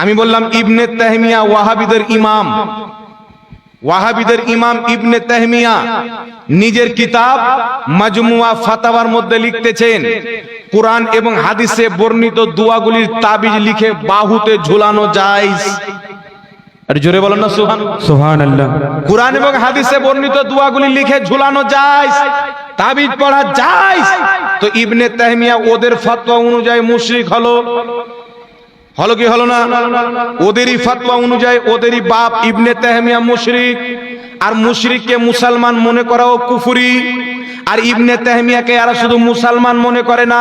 আমি বললাম ইবনে তেহমিয়া ওয়াহাবিদের ইমাম। ওয়াহাবিদের ইমাম ইবনে তাহমিয়া নিজের কিতাব মাজমুয়া ফাতাওয়ার মধ্যে লিখতেছেন। কোরআন এবং হাদিসে বর্ণিত দুয়াগুলির তাবিজ লিখে বাহুতে ঝুলানো যায় আর জোরে বলেন না সুহান সুহান আল্লাহ কোরআন এবং হাদিসে বর্ণিত দুয়াগুলি লিখে ঝুলানো যায় তাবিজ পড়া যায় তো ইবনে তাহমিয়া ওদের ফতোয়া অনুযায়ী মুশরিক হলো। হলো কি হলো না? ওদেরই ফাতোয়া অনুযায়ী ওদেরই বাপ ইবনে তেহমিয়া মুশরিক। আর মুশরিককে মুসলমান মনে করাও কুফুরি। আর ইবনে তাহমিয়াকে এরা শুধু মুসলমান মনে করে না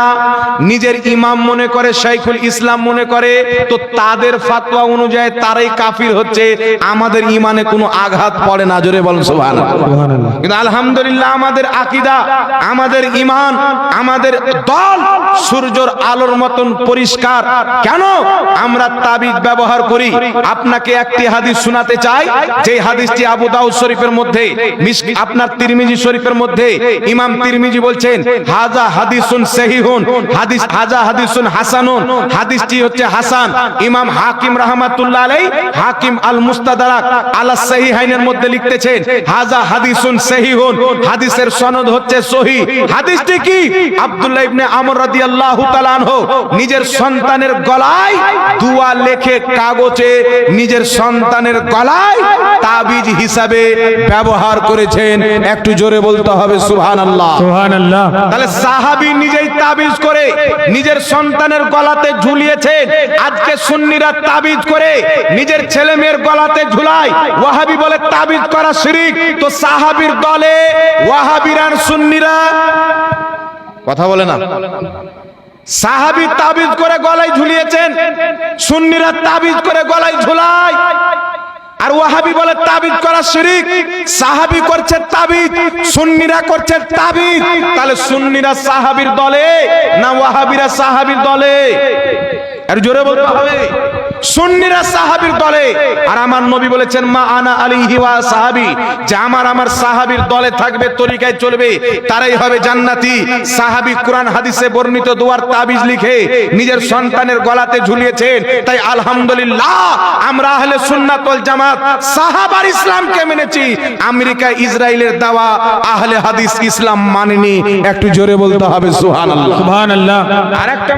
নিজের ইমাম মনে করে শাইখুল ইসলাম মনে করে তো তাদের ফাতোয়া অনুযায়ী তারাই কাফির হচ্ছে। আমাদের ইমানে কোনো আঘাত পড়ে না জোরে বলেন সুবহানাল্লাহ। কিন্তু আলহামদুলিল্লাহ আমাদের আকিদা আমাদের ইমান আমাদের দল সূর্যর আলোর মতন পরিষ্কার। কেন? আমরা তাবিজ ব্যবহার করি। আপনাকে একটি হাদিস শোনাতে চাই। যে হাদিসটি আবু দাউদ শরীফের মধ্যে আপনার তিরমিজি শরীফের মধ্যে ইমাম তিরমিজি বলছেন, হাজা হাদিসুন সহিহুন, হাদিস হাজা হাদিসুন হাসানুন, হাদিসটি হচ্ছে হাসান। ইমাম হাকিম রাহমাতুল্লাহ আলাই হাকিম আল মুস্তাদরাক আলা সহিহাইনের মধ্যে লিখতেছেন, হাজা হাদিসুন সহিহুন, হাদিসের সনদ হচ্ছে সহি। হাদিসটি কি? আব্দুল্লাহ ইবনে আমর রাদিয়াল্লাহু তাআলা আনহু, নিজের সন্তানের গলায় দুয়া লেখে কাগজে নিজের সন্তানের গলায় তাবিজ হিসাবে ব্যবহার করেছেন। একটু জোরে বলতে হবে সুবহানাল্লাহ। সুহান তাহলে সাহাবী নিজেই তাবিজ করে নিজের সন্তানের গলাতে ঝুলিয়েছেন আজকে সুন্নিরা তাবিজ করে নিজের ছেলে মেয়ের গলাতে ঝুলায়। ওয়াহাবি বলে তাবিজ করা শিরিক। তো সাহাবীর দলে ওয়াহাবিরান সুন্নিরা কথা বলে না। সাহাবী তাবিজ করে গলায় ঝুলিয়েছেন। সুন্নিরা তাবিজ করে গলায় ঝুলায়। তাবিজ করা শিরিক। সাহাবি করছে তাবিদ সুন্নিরা করছে তাবিদ তাহলে সুন্নিরা সাহাবীর দলে না ওয়াহাবিরা সাহাবীর দলে? আর জোরে বলতে হবে। সুন্নিরা সাহাবীর দলে। আর আমার নবী বলেছেন মা আনা আলিহি ওয়া সাহাবী। যে আমার আমার সাহাবীর দলে থাকবে তরিকায় চলবে তারাই হবে জান্নাতি। সাহাবী কোরআন হাদিসে বর্ণিত দুয়ার তাবিজ লিখে নিজের সন্তানের গলাতে ঝুলিয়েছেন। তাই আলহামদুলিল্লাহ আমরা আহলে সুন্নাত ওয়াল জামাত সাহাবার ইসলামকে মেনেছি। আমেরিকা ইসরায়েলের দাওয়া আহলে হাদিস ইসলাম মানেনি। একটু জোরে বলতে হবে সুবহানাল্লাহ। সুহান আরেকটা